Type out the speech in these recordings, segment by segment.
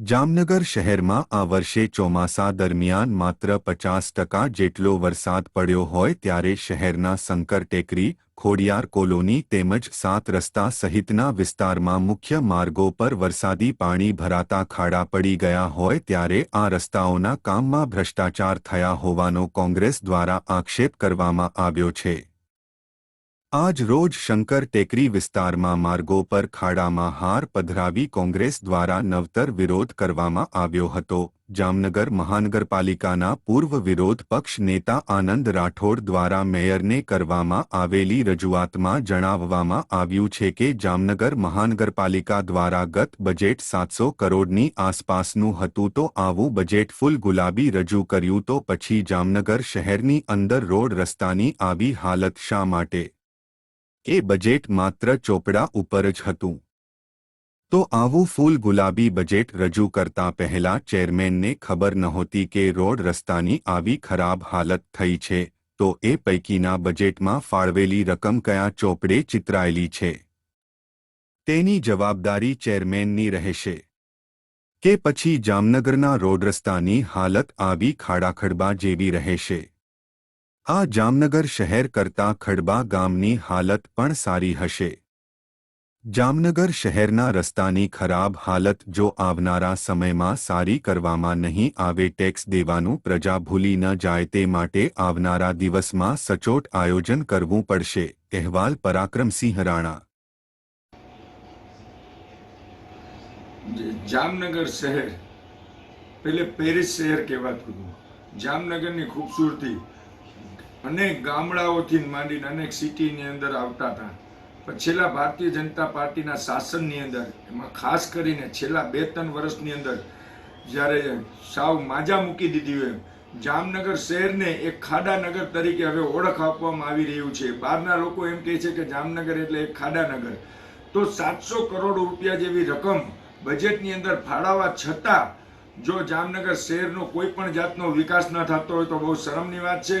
જામનગર શહેરમાં આ વર્ષે ચોમાસા દરમિયાન માત્ર પચાસ ટકા જેટલો વરસાદ પડ્યો હોય ત્યારે શહેરના શંકર ટેકરી, ખોડિયાર કોલોની તેમજ સાત રસ્તા સહિતના વિસ્તારમાં મુખ્ય માર્ગો પર વરસાદી પાણી ભરાતા ખાડા પડી ગયા હોય ત્યારે આ રસ્તાઓના કામમાં ભ્રષ્ટાચાર થયા હોવાનો કોંગ્રેસ દ્વારા આક્ષેપ કરવામાં આવ્યો છે. આજ રોજ શંકર ટેકરી વિસ્તારમાં માર્ગો પર ખાડામાં હાર પધરાવી કોંગ્રેસ દ્વારા નવતર વિરોધ કરવામાં આવ્યો હતો. જામનગર મહાનગરપાલિકાના પૂર્વ વિરોધ પક્ષ નેતા આનંદ રાઠોડ દ્વારા મેયરને કરવામાં આવેલી રજૂઆતમાં જણાવવામાં આવ્યું છે કે જામનગર મહાનગરપાલિકા દ્વારા ગત બજેટ સાતસો કરોડની આસપાસનું હતું તો આવું બજેટ ફૂલ ગુલાબી રજૂ કર્યું તો પછી જામનગર શહેરની અંદર રોડ રસ્તાની આવી હાલત શા માટે? એ બજેટ માત્ર ચોપડા ઉપર જ હતું. તો આવું ફૂલ ગુલાબી બજેટ રજૂ કરતા પહેલા ચેરમેનને ખબર નહોતી કે રોડ રસ્તાની આવી ખરાબ હાલત થઈ છે, તો એ પૈકીના બજેટમાં ફાળવેલી રકમ કયા ચોપડે ચિતરાયેલી છે? તેની જવાબદારી ચેરમેનની રહેશે. કે પછી જામનગરના રોડ રસ્તાની હાલત આવી ખાડાખડબા જેવી રહેશે. આ જામનગર શહેર કરતા ખડબા ગામની હાલત પણ સારી હશે. જામનગર શહેરના રસ્તાની ખરાબ હાલત જો આવનારા સમયમાં સારી કરવામાં નહીં આવે ટેક્સ દેવાનું પ્રજા ભૂલી ન જાય તે માટે આવનારા દિવસમાં સચોટ આયોજન કરવું પડશે, અહેવાલ પરાક્રમસિંહ રાણા. જામનગર શહેર, પેલે પેરિસ શહેર કહેવાતું જામનગરની ખૂબસૂરતી અનેક ગામડાઓથી માંડીને અનેક સિટીની અંદર આવતા હતા. પણ છેલ્લા ભારતીય જનતા પાર્ટીના શાસનની અંદર, એમાં ખાસ કરીને છેલ્લા બે ત્રણ વર્ષની અંદર, જ્યારે સાવ માજા મૂકી દીધી હોય જામનગર શહેરને એક ખાડાનગર તરીકે હવે ઓળખ આપવામાં આવી રહ્યું છે. બહારના લોકો એમ કહે છે કે જામનગર એટલે એક ખાડાનગર તો સાતસો કરોડ રૂપિયા જેવી રકમ બજેટની અંદર ફાળવવા છતાં જો જામનગર શહેરનો કોઈ પણ જાતનો વિકાસ ન થતો હોય તો બહુ શરમની વાત છે.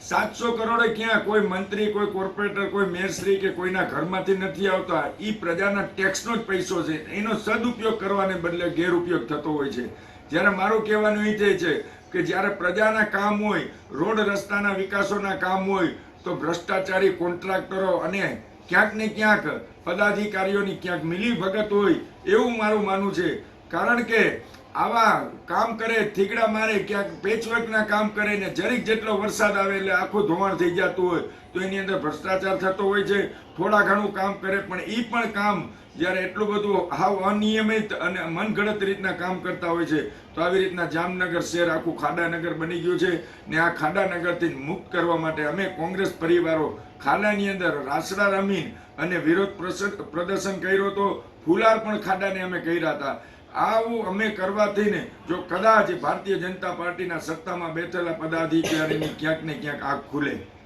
સાતસો કરોડે ક્યાં કોઈ મંત્રી, કોઈ કોર્પોરેટર, કોઈ મેયરશ્રી કે કોઈના ઘરમાંથી નથી આવતા એ પ્રજાના ટેક્સનો જ પૈસો છે. એનો સદુપયોગ કરવાને બદલે ગેરઉપયોગ થતો હોય છે. જ્યારે મારું કહેવાનું એ છે કે જ્યારે પ્રજાના કામ હોય, રોડ રસ્તાના વિકાસોના કામ હોય, તો ભ્રષ્ટાચારી કોન્ટ્રાક્ટરો અને ક્યાંક ને ક્યાંક પદાધિકારીઓની ક્યાંક મિલી ભગત હોય એવું મારું માનવું છે. કારણ કે આવા કામ કરે, થીગડા મારે, ક્યાંક પેચવર્કના કામ કરે ને જરીક જેટલો વરસાદ આવે એટલે આખું ધોવાણ થઈ જતું હોય, તો એની અંદર ભ્રષ્ટાચાર થતો હોય છે, થોડા ઘણું કામ કરે, પણ એ પણ કામ જ્યારે એટલું બધું હાવ અનિયમિત અને મનગણત રીતના કામ કરતા હોય છે, તો આવી રીતના જામનગર શહેર, આખું ખાડાનગર બની ગયું છે ને આ ખાડાનગરથી મુક્ત કરવા માટે અમે કોંગ્રેસ પરિવારો ખાડાની અંદર રાસડા રમી અને વિરોધ પ્રદર્શન કર્યો હતો, ફુલાર પણ ખાડાને અમે કર્યા હતા. આવું અમે કરવાથી ને જો કદાચ ભારતીય જનતા પાર્ટીના સત્તામાં બેઠેલા પદાધિકારીની ક્યાંક ને ક્યાંક આગ ખુલે.